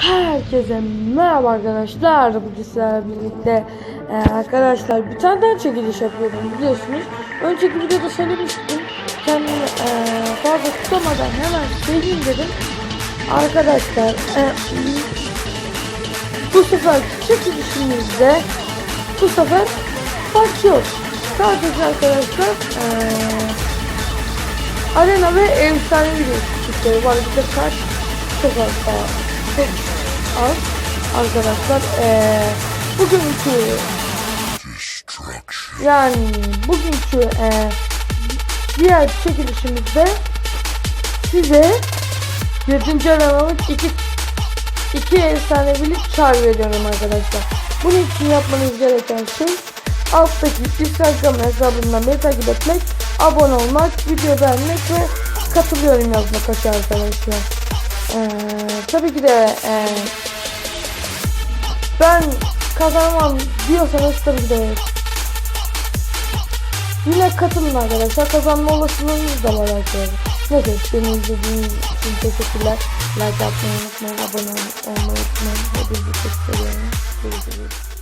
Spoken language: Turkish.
Herkese merhaba arkadaşlar. Bugün sizlerle birlikte e, arkadaşlar bir tane daha çekiliş yapıyorum biliyorsunuz. Önceki videoda söylemiştim. Kendimi e, fazla tutamadan hemen söyleyeyim dedim. Arkadaşlar e, bu sefer çekilişimizde bu sefer başlıyor. Sadece arkadaşlar e, arena ve efsane videosu var. Bir de kaç az daha az arkadaşlar eee bugünkü yani bugünkü eee diğer çekilişimizde size 7. aralık iki iki efsanevilik çağrı veriyorum arkadaşlar. Bunun için yapmanız gereken şey alttaki Instagram hesabından beni takip etmek, abone olmak, video beğenmek ve katılıyorum yazmak aşağı arkadaşlar. Ee, tabii ki de e, ben kazanmam diyorsanız tabii ki de yine katılın arkadaşlar. Kazanma olasılığınız da var arkadaşlar. Neyse beni izlediğiniz için teşekkürler. Like atmayı unutmayın, abone olmayı unutmayın. Hepinizi çok seviyorum. Görüşürüz.